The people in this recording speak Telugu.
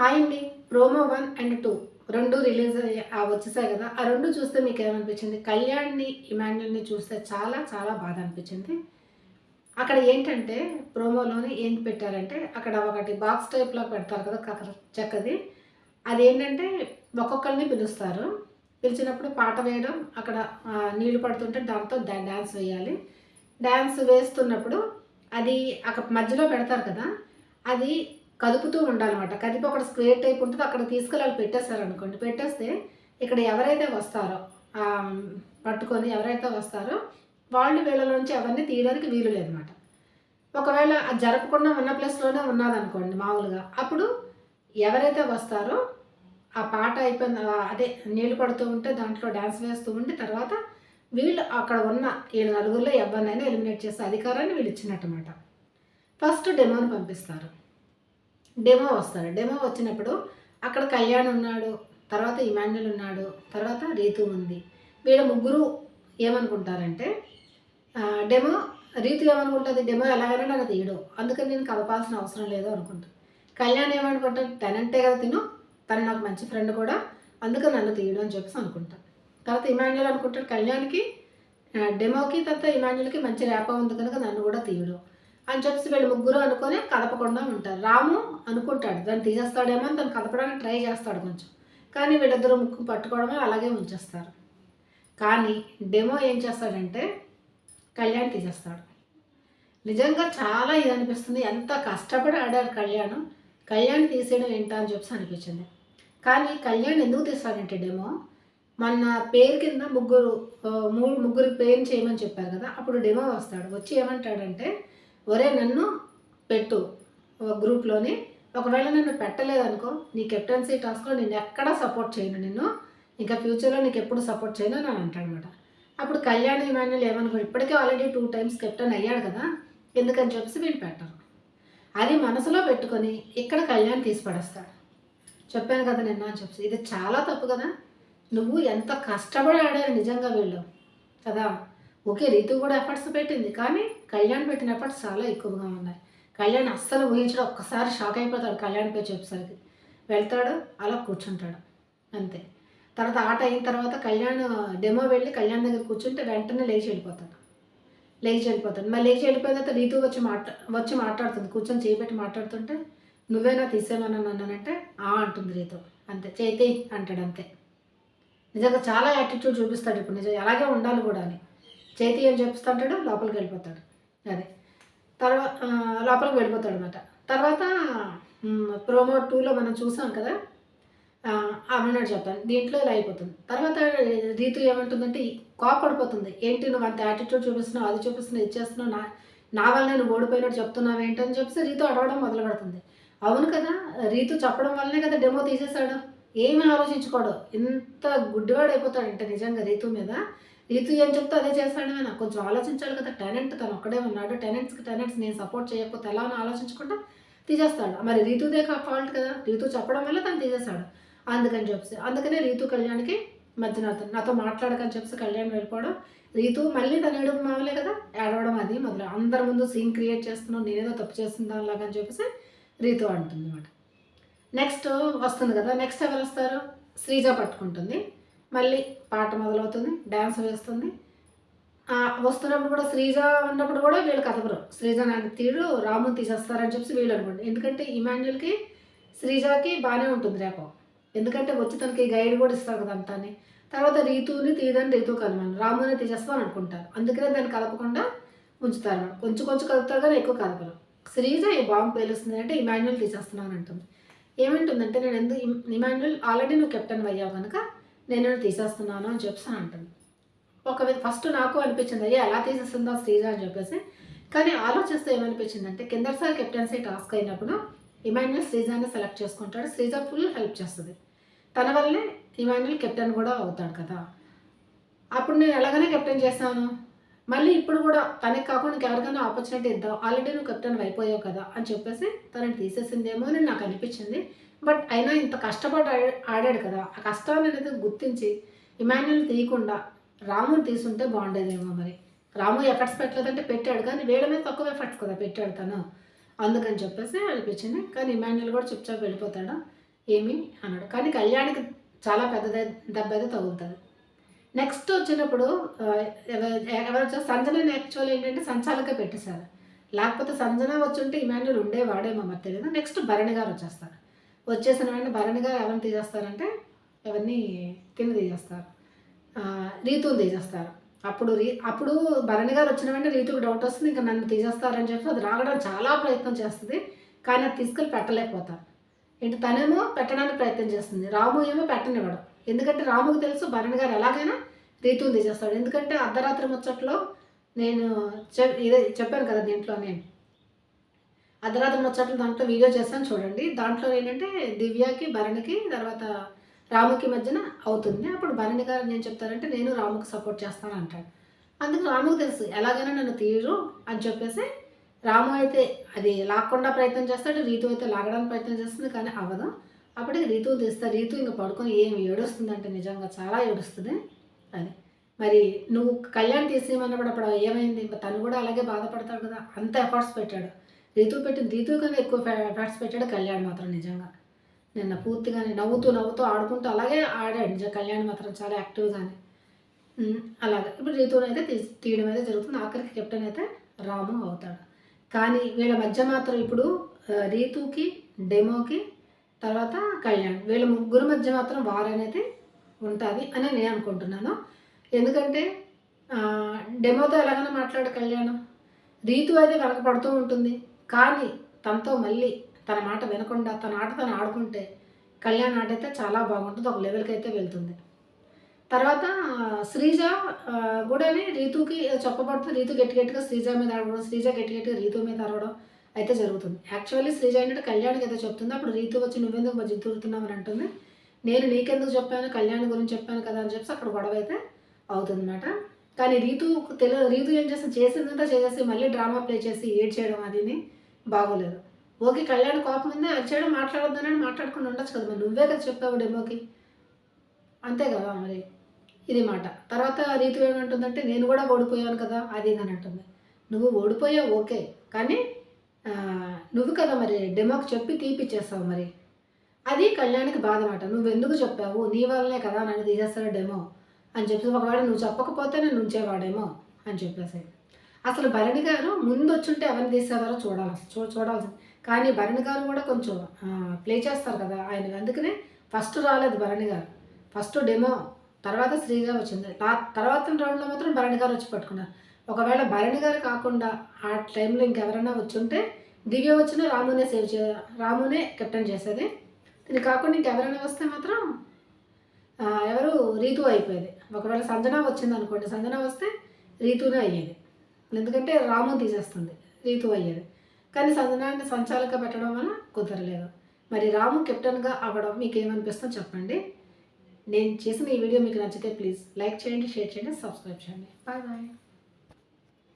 హాయ్ అండి. Promo one and two. రెండు రిలీజ్ వచ్చేసాయి కదా. ఆ రెండు చూస్తే మీకు ఏమనిపించింది కళ్యాణ్ని ఇమాన్యుల్ని చూస్తే చాలా చాలా బాధ అనిపించింది అక్కడ ఏంటంటే ప్రోమోలోని ఏం పెట్టారంటే అక్కడ ఒకటి బాక్స్ టైప్లో పెడతారు కదా కకర చెక్కది. అది ఏంటంటే ఒక్కొక్కరిని పిలుస్తారు. పిలిచినప్పుడు పాట వేయడం అక్కడ నీళ్ళు పడుతుంటే దాంతో డ్యాన్స్ వేయాలి. డ్యాన్స్ వేస్తున్నప్పుడు అది అక్కడ మధ్యలో పెడతారు కదా అది కదుపుతూ ఉండాలన్నమాట. కదిపి అక్కడ స్క్వేర్ టైప్ ఉంటుంది. అక్కడ తీసుకెళ్ళి వాళ్ళు పెట్టేస్తారు అనుకోండి పెట్టేస్తే ఇక్కడ ఎవరైతే వస్తారో పట్టుకొని ఎవరైతే వస్తారో వాళ్ళు వీళ్ళలోంచి అవన్నీ తీయడానికి వీలు లేదన్నమాట. ఒకవేళ అది జరపకుండా ఉన్న ప్లేస్లోనే ఉన్నదనుకోండి మామూలుగా. అప్పుడు ఎవరైతే వస్తారో ఆ పాట అయిపోయిన అదే నీళ్ళు పడుతూ ఉంటే దాంట్లో డ్యాన్స్ వేస్తూ ఉండి తర్వాత వీళ్ళు అక్కడ ఉన్న ఏడు నలుగురిలో ఎవరినైనా ఎలిమినేట్ చేసే అధికారాన్ని వీళ్ళు ఇచ్చినట్టమాట ఫస్ట్ డెమోని పంపిస్తారు. డెమో వస్తాడు. డెమో వచ్చినప్పుడు అక్కడ కళ్యాణ్ ఉన్నాడు తర్వాత ఇమాన్యుల్ ఉన్నాడు తర్వాత రీతు ఉంది. వీళ్ళ ముగ్గురు ఏమనుకుంటారంటే డెమో రీతు ఏమనుకుంటుంది? డెమో ఎలాగైనా నన్ను తీయడు. అందుకని నేను కలపాల్సిన అవసరం లేదు అనుకుంటాను కళ్యాణ్ ఏమనుకుంటాడు? తనంటే కదా తిను తను నాకు మంచి ఫ్రెండ్ కూడా అందుకని నన్ను తీయడం అని చెప్పేసి అనుకుంటా తర్వాత ఇమాన్యుల్ అనుకుంటాడు కళ్యాణ్కి డెమోకి తర్వాత ఇమాన్యుల్కి మంచి ర్యాప ఉంది కనుక నన్ను కూడా తీయడం. అని చెప్పేసి వీళ్ళు ముగ్గురు అనుకొని కదపకుండా ఉంటారు. రాము అనుకుంటాడు దాన్ని తీసేస్తాడేమో అని దాన్ని కదపడానికి ట్రై చేస్తాడు కొంచెం. కానీ వీళ్ళిద్దరూ ముక్కు పట్టుకోవడమే అలాగే ఉంచేస్తారు. కానీ డెమో ఏం చేస్తాడంటే కళ్యాణ్ తీసేస్తాడు. నిజంగా చాలా ఇది అనిపిస్తుంది. ఎంత కష్టపడి ఆడారు కళ్యాణ్. కళ్యాణ్ తీసేయడం ఏంటా అని చెప్పేసి అనిపించింది. కానీ కళ్యాణ్ ఎందుకు తీస్తాడంటే డెమో మన పేరు కింద ముగ్గురు మూడు ముగ్గురికి పేరు చేయమని చెప్పారు కదా అప్పుడు డెమో వస్తాడు. వచ్చి ఏమంటాడంటే ఒరే నన్ను పెట్టు ఒక గ్రూప్లోని. ఒకవేళ నన్ను పెట్టలేదనుకో నీ కెప్టెన్సీ టాస్క్లో నేను ఎక్కడా సపోర్ట్ చేయను నిన్ను. ఇంకా ఫ్యూచర్లో నీకు ఎప్పుడు సపోర్ట్ చేయను అని అంటాడనమాట అప్పుడు కళ్యాణ్ ఇమాన్యుల్ ఏమనుకో ఇప్పటికే ఆల్రెడీ టూ టైమ్స్ కెప్టెన్ అయ్యాడు కదా ఎందుకని చెప్పేసి వీళ్ళు పెట్టరు. అది మనసులో పెట్టుకొని ఇక్కడ కళ్యాణ్ తీసి పడేస్తాడు. చెప్పాను కదా నిన్న అని చెప్పేసి. ఇది చాలా తప్పు కదా నువ్వు ఎంత కష్టపడి ఆడారు నిజంగా వీళ్ళు కదా? ఓకే రీతు కూడా ఎఫర్ట్స్ పెట్టింది కానీ కళ్యాణ్ పెట్టిన ఎఫర్ట్స్ చాలా ఎక్కువగా ఉన్నాయి. కళ్యాణ్ అస్సలు ఊహించడం ఒక్కసారి షాక్ అయిపోతాడు కళ్యాణ్ పేరు చెప్పేసరికి. వెళ్తాడు అలా కూర్చుంటాడు అంతే. తర్వాత ఆట అయిన తర్వాత కళ్యాణ్ డెమో వెళ్ళి కళ్యాణ్ దగ్గర కూర్చుంటే వెంటనే లేచి వెళ్ళిపోతాడు. లేచి వెళ్ళిపోతాడు. మళ్ళీ లేచి వెళ్ళిపోయిన తర్వాత రీతు వచ్చి మాట్లా వచ్చి మాట్లాడుతుంది కూర్చొని చేపెట్టి మాట్లాడుతుంటే నువ్వేనా తీసేమని అన్నానంటే ఆ అంటుంది రీతు. అంతే చేతి అంటాడు అంతే. నిజంగా చాలా యాటిట్యూడ్ చూపిస్తాడు ఇప్పుడు నిజం అలాగే ఉండాలి కూడా అని. చేతి ఏం చూపిస్తుంటాడు? లోపలికి వెళ్ళిపోతాడు. అదే. తర్వాత లోపలికి వెళ్ళిపోతాడు అనమాట తర్వాత ప్రోమో టూలో మనం చూసాం కదా ఆ, అన్నాడు చెప్తాను. దీంట్లో ఇలా అయిపోతుంది. తర్వాత రీతు ఏమంటుందంటే కోపడిపోతుంది ఏంటి నువ్వు అంత యాటిట్యూడ్ చూపిస్తున్నావు అది చూపిస్తున్నావు ఇది చేస్తున్నావు నా నా వల్ల నేను ఓడిపోయినట్టు చెప్తున్నావు ఏంటని చెప్పేసి రీతు అడవడం మొదలు పెడుతుంది. అవును కదా రీతు చెప్పడం వల్లనే కదా డెమో తీసేశాడు. ఏమీ ఆలోచించుకోడు ఇంత గుడ్డివాడు అయిపోతాడంటే నిజంగా రీతు మీద. రీతు ఏం చెప్తే అదే చేస్తాడు అని కొంచెం ఆలోచించాలి కదా టెనెంట్ తను ఒక్కడే ఉన్నాడు టెనెంట్స్కి టెనెంట్స్ నేను సపోర్ట్ చేయకపోతే ఎలా అని ఆలోచించకుండా తీసేస్తాడు. మరి రీతుదే ఫాల్ట్ కదా రీతు చెప్పడం వల్ల తను తీసేస్తాడు. అందుకని చెప్పేసి. అందుకనే రీతు కళ్యాణ్కి మధ్యన నాతో మాట్లాడకని చెప్పి కళ్యాణ్ వెళ్ళిపోవడం. రీతు మళ్ళీ తను ఏడవడం మామూలే కదా ఏడవడం అది మొదలు. అందరి ముందు సీన్ క్రియేట్ చేస్తున్నావు నేనేదో తప్పు చేస్తుందా అలాగా అని చెప్పేసి రీతు అంటుంది అనమాట నెక్స్ట్ వస్తుంది కదా నెక్స్ట్ ఎవరు వస్తారు? శ్రీజ పట్టుకుంటుంది. మళ్ళీ పాట మొదలవుతుంది డ్యాన్స్ వేస్తుంది. వస్తున్నప్పుడు కూడా శ్రీజ ఉన్నప్పుడు కూడా వీళ్ళు కదపరు శ్రీజ నాకు తీరు రాముని తీసేస్తారని చెప్పి వీళ్ళు అనుకోండి ఎందుకంటే ఇమాన్యుల్కి శ్రీజకి బాగానే ఉంటుంది రేపు. ఎందుకంటే వచ్చి తనకి గైడ్ కూడా ఇస్తారు కదా అంతాని. తర్వాత రీతుని తీయదని రీతు కలమని రాముని తీసేస్తామని అనుకుంటారు. అందుకనే దాన్ని కలపకుండా ఉంచుతారు. కొంచెం కొంచెం కలుపుతారు కానీ ఎక్కువ కలపరు. శ్రీజ ఈ బాంబు పేలుస్తుంది అంటే ఇమాన్యుల్ తీసేస్తున్నాను అంటుంది. ఏమంటుందంటే నేను ఎందుకు ఇమాన్యుల్ ఆల్రెడీ నువ్వు కెప్టెన్ అయ్యావు కనుక నేను తీసేస్తున్నాను అని చెప్పేసి అంటుంది. ఒక ఫస్ట్ నాకు అనిపించింది అయ్యా ఎలా తీసేస్తుందో శ్రీజ అని చెప్పేసి. కానీ ఆలోచిస్తే ఏమనిపించిందంటే కిందసారి కెప్టెన్సీ టాస్క్ అయినప్పుడు ఇమాన్యుల్ శ్రీజాని సెలెక్ట్ చేసుకుంటాడు. శ్రీజ ఫుల్ హెల్ప్ చేస్తుంది. తన వల్లే ఇమాన్యుల్ కెప్టెన్ కూడా అవుతాడు కదా. అప్పుడు నేను ఎలాగనే కెప్టెన్ చేస్తాను? మళ్ళీ ఇప్పుడు కూడా తనకి కాకుండా ఎవరికైనా ఆపర్చునిటీ ఇద్దాం. ఆల్రెడీ నువ్వు కెప్టెన్ అయిపోయావు కదా అని చెప్పేసి తనని తీసేసిందేమో అని నాకు అనిపించింది. బట్ అయినా ఇంత కష్టపడి ఆడాడు కదా. ఆ కష్టాన్ని అనేది గుర్తించి ఇమాన్యుల్ తీయకుండా రాముని తీసుంటే బాగుండేదేమో మరి. రాము ఎఫర్ట్స్ పెట్టలేదంటే పెట్టాడు కానీ వీళ్ళ మీద తక్కువ ఎఫర్ట్స్ కదా పెట్టాడు తను. అందుకని చెప్పేసి అనిపించింది. కానీ ఇమాన్యుల్ కూడా చుప్చాప్ వెళ్ళిపోతాడు? ఏమి అన్నాడు కానీ కళ్యాణికి చాలా పెద్దదే దెబ్బ అయితే తగులుతుంది. నెక్స్ట్ వచ్చినప్పుడు ఎవరు వచ్చారు యాక్చువల్ ఏంటంటే సంచాలకే పెట్టేశారు లేకపోతే సంజన వచ్చుంటే ఇమాన్యుల్ ఉండేవాడేమో మరి తెలియదు నెక్స్ట్ భరణి గారు వచ్చేస్తారు. వచ్చేసిన వెంటనే భరణి గారు ఎవరిని తీసేస్తారంటే ఎవరిని కింద తీసేస్తారు. రీతుని తీసేస్తారు. అప్పుడు రీ అప్పుడు భరణి గారు వచ్చిన వెంటనే రీతుకు డౌట్ వస్తుంది. ఇంకా నన్ను తీసేస్తారని చెప్పి అది రావడం చాలా ప్రయత్నం చేస్తుంది. కానీ అది తీసుకెళ్ళి పెట్టలేకపోతారు. ఏంటి తనేమో పెట్టడానికి ప్రయత్నం చేస్తుంది. రాము ఏమో పెట్టనివ్వడం. ఎందుకంటే రాముకు తెలుసు భరణ్ గారు ఎలాగైనా రీతుని తీసేస్తాడు ఎందుకంటే అర్ధరాత్రి ముచ్చట్లో నేను ఇదే చెప్పాను కదా దీంట్లో నేను అర్ధరాత్రి ముచ్చట్లు దాంట్లో వీడియో చేస్తాను చూడండి. దాంట్లో ఏంటంటే దివ్యకి భరణికి తర్వాత రాముకి మధ్యన అవుతుంది. అప్పుడు భరణి గారు నేను చెప్తానంటే నేను రాముకి సపోర్ట్ చేస్తాను అంటాడు. అందుకు రాముకు తెలుసు ఎలాగైనా నన్ను తీయరు అని చెప్పేసి రాము అయితే అది లాక్కుండా ప్రయత్నం చేస్తాడు రీతు అయితే లాగడానికి ప్రయత్నం చేస్తుంది కానీ అవ్వదు. అప్పటికి రీతువు తెస్తా రీతు ఇంకా పడుకొని ఏమి ఏడుస్తుందంటే నిజంగా చాలా ఏడుస్తుంది. అది. మరి నువ్వు కళ్యాణ్ తీసేయమన్నప్పుడు అప్పుడు ఏమైంది? ఇంకా తను కూడా అలాగే బాధపడతాడు కదా. అంత ఎఫర్ట్స్ పెట్టాడు. రీతు పెట్టిన రీతు కన్నా ఎక్కువ ఎఫర్ట్స్ పెట్టాడు కళ్యాణ్ మాత్రం నిజంగా. నిన్న పూర్తిగానే నవ్వుతూ నవ్వుతూ ఆడుకుంటూ అలాగే ఆడాడు. నిజంగా కళ్యాణ్ మాత్రం చాలా యాక్టివ్గానే అలాగే. ఇప్పుడు రీతుని అయితే తీ తీయడం అయితే జరుగుతుంది. ఆఖరికి కెప్టెన్ అయితే రాము అవుతాడు. కానీ వీళ్ళ మధ్య మాత్రం ఇప్పుడు రీతుకి డెమోకి తర్వాత కళ్యాణ్. వీళ్ళ ముగ్గురు మధ్య మాత్రం వార్ అనేది ఉంటుంది అని నేను అనుకుంటున్నాను. ఎందుకంటే డెమోతో ఎలాగైనా మాట్లాడు కళ్యాణం. రీతు అయితే వెనకపడుతూ ఉంటుంది. కానీ తనతో మళ్ళీ తన మాట వినకుండా తన ఆట తను ఆడుకుంటే కళ్యాణ్ ఆట అయితే చాలా బాగుంటుంది. ఒక లెవెల్కి అయితే వెళ్తుంది. తర్వాత శ్రీజ కూడానే రీతుకి చెప్పబడుతుంది. రీతు గట్టి గట్టిగా శ్రీజ మీద ఆడవడం శ్రీజ గట్టి గట్టిగా రీతు మీద ఆడడం. అయితే జరుగుతుంది. యాక్చువల్లీ శ్రీజ ఏంటంటే కళ్యాణ్కి అయితే చెప్తుంది. అప్పుడు రీతు వచ్చి నువ్వెందుకు మధ్య దూరుతున్నావు అని అంటుంది. నేను నీకెందుకు చెప్పాను? కళ్యాణ్ గురించి చెప్పాను కదా అని చెప్పి అక్కడ గొడవ అయితే అవుతుంది అనమాట కానీ రీతు తెలు రీతు ఏం చేస్తుంది? చేసిందంతా చేసేసి మళ్ళీ డ్రామా ప్లే చేసి ఏడ్ చేయడం అదిని బాగోలేదు. ఓకే కళ్యాణ్ కోపం ఉంది? అది చేయడం మాట్లాడొద్దని మాట్లాడుకుని ఉండొచ్చు కదా మరి. నువ్వే కదా చెప్పావు డెమోకి. అంతే కదా మరి. ఇది మాట. తర్వాత రీతు ఏమంటుందంటే నేను కూడా ఓడిపోయాను కదా అది అని అంటుంది. నువ్వు ఓడిపోయావు ఓకే. కానీ నువ్వు కదా మరి డెమోకి చెప్పి తీపిచ్చేస్తావు మరి. అది కళ్యాణ్కి బాధ మాట నువ్వు ఎందుకు చెప్పావు? నీ వల్లనే కదా నన్ను తీసేస్తాడు డెమో. అని చెప్పి ఒకవేళ నువ్వు చెప్పకపోతే నేను ఉంచేవాడేమో అని చెప్పేసి. అసలు భరణి గారు ముందు వచ్చుంటే ఎవరిని తీసేవారో చూడాలి చూ చూడాల్సింది. కానీ భరణి గారు కూడా కొంచెం ప్లే చేస్తారు కదా. ఆయన అందుకనే ఫస్ట్ రాలేదు భరణి గారు. First demo. తర్వాత శ్రీజ వచ్చింది. తర్వాత రౌండ్లో మాత్రం భరణి గారు వచ్చి పట్టుకున్నారు. ఒకవేళ భరణి గారు కాకుండా ఆ టైంలో ఇంకెవరైనా వచ్చుంటే దివ్య వచ్చిన రామునే సేవ్ చే రామునే కెప్టెన్ చేసేది. ఇది కాకుండా ఇంకెవరైనా వస్తే మాత్రం ఎవరు? రీతు అయిపోయేది. ఒకవేళ సంజన వచ్చింది అనుకోండి సంజన వస్తే రీతునే అయ్యేది. ఎందుకంటే రాము తీసేస్తుంది రీతు అయ్యేది. కానీ సంజనాన్ని సంచాలక పెట్టడం వల్ల కుదరలేదు. మరి రాము కెప్టెన్గా అవ్వడం మీకు ఏమనిపిస్తుందో చెప్పండి. నేను చేసిన ఈ వీడియో మీకు నచ్చితే ప్లీజ్ లైక్ చేయండి షేర్ చేయండి సబ్స్క్రైబ్ చేయండి. Bye bye